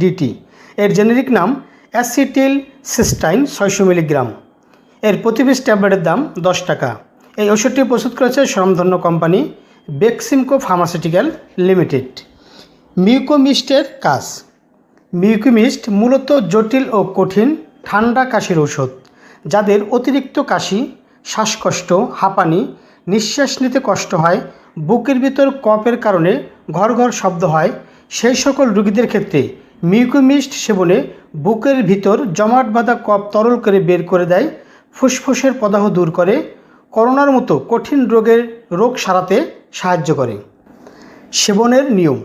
DT এর generic নাম অ্যাসিটিল Sistine ছয়শো মিলিগ্রাম এর প্রতি পিস ট্যাবলেটের দাম দশ টাকা। এই ওষুধটি প্রস্তুত করেছে স্বনামধন্য কোম্পানি বেক্সিমকো ফার্মাসিউটিক্যাল লিমিটেড মিউকোমিস্টের কাজ। মিউকোমিস্ট মূলত জটিল ও কঠিন ঠান্ডা কাশির ঔষধ, যাদের অতিরিক্ত কাশি, শ্বাসকষ্ট, হাঁপানি, নিঃশ্বাস নিতে কষ্ট হয় বুকের ভিতর কপের কারণে ঘর ঘর শব্দ হয়। সেই সকল রোগীদের ক্ষেত্রে মিউকোমিস্ট সেবনে বুকের ভিতর জমাট বাঁধা কপ তরল করে বের করে দেয়। ফুসফুসের প্রদাহ দূর করে। করোনার মতো কঠিন রোগের রোগ সারাতে সাহায্য করে। সেবনের নিয়ম।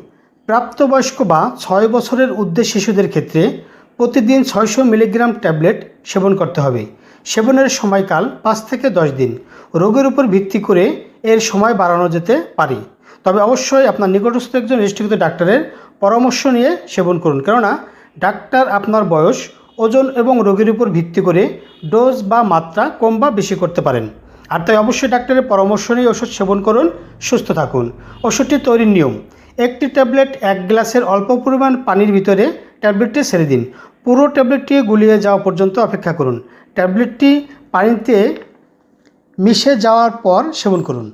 প্রাপ্তবয়স্ক বা ছয় বছরের ঊর্ধ্বে শিশুদের ক্ষেত্রে প্রতিদিন ছয়শো মিলিগ্রাম ট্যাবলেট সেবন করতে হবে। সেবনের সময়কাল পাঁচ থেকে দশ দিন। রোগের উপর ভিত্তি করে এর সময় বাড়ানো যেতে পারে। তবে অবশ্যই আপনার নিকটস্থ একজন রেজিস্ট্রিকৃত ডাক্তারের পরামর্শ নিয়ে সেবন করুন। কেননা, ডাক্তার আপনার বয়স, ওজন এবং রোগীর উপর ভিত্তি করে ডোজ বা মাত্রা কম বা বেশি করতে পারেন। আর তাই অবশ্যই ডাক্তারের পরামর্শ নিয়ে ওষুধ সেবন করুন, সুস্থ থাকুন। ওষুধটি তৈরির নিয়ম। একটি ট্যাবলেট এক গ্লাসের অল্প পরিমাণ পানির ভিতরে ট্যাবলেটটি ছেড়ে দিন। পুরো ট্যাবলেটটি গুলিয়ে যাওয়া পর্যন্ত অপেক্ষা করুন। ট্যাবলেটটি পানিতে মিশে যাওয়ার পর সেবন করুন।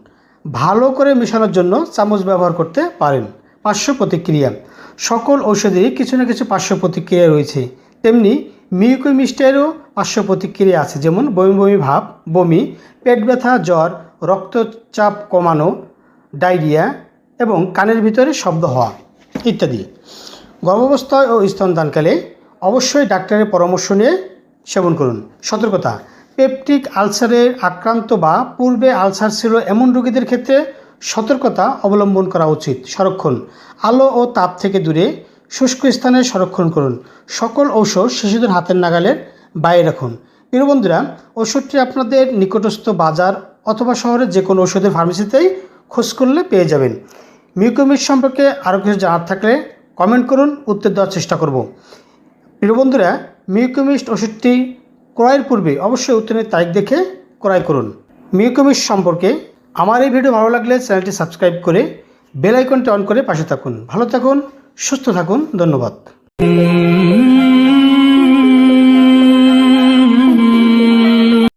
ভালো করে মেশানোর জন্য চামচ ব্যবহার করতে পারেন। পার্শ্ব প্রতিক্রিয়া। সকল ঔষধেরই কিছু না কিছু পার্শ্ব প্রতিক্রিয়া রয়েছে। তেমনি মিউকোমিস্টেরও পার্শ্ব প্রতিক্রিয়া আছে, যেমন বমি বমি ভাব, বমি, পেট ব্যথা, জ্বর, রক্তচাপ কমানো, ডায়রিয়া এবং কানের ভিতরে শব্দ হওয়া ইত্যাদি। গর্ভাবস্থায় ও স্তনদানকালে অবশ্যই ডাক্তারের পরামর্শ নিয়ে সেবন করুন। সতর্কতা। পেপটিক আলসারে আক্রান্ত বা পূর্বে আলসার ছিল এমন রোগীদের ক্ষেত্রে সতর্কতা অবলম্বন করা উচিত। সংরক্ষণ। আলো ও তাপ থেকে দূরে শুষ্ক স্থানে সংরক্ষণ করুন। সকল ঔষধ শিশুদের হাতের নাগালের বাইরে রাখুন। প্রিয় বন্ধুরা ওষুধটি আপনাদের নিকটস্থ বাজার অথবা শহরের যে কোনো ওষুধের ফার্মেসিতেই খোঁজ করলে পেয়ে যাবেন। মিউকোমিট সম্পর্কে আরও কিছু জানার থাকলে কমেন্ট করুন, উত্তর দেওয়ার চেষ্টা করব। প্রিয় বন্ধুরা মিউকোমিস্ট ওষুধটি ক্রয়ের পূর্বে অবশ্যই উত্তীর্ণের তারিখ দেখে ক্রয় করুন। মিউকমিস সম্পর্কে আমার এই ভিডিও ভালো লাগলে চ্যানেলটি সাবস্ক্রাইব করে বেল আইকনটি অন করে পাশে থাকুন। ভালো থাকুন, সুস্থ থাকুন, ধন্যবাদ।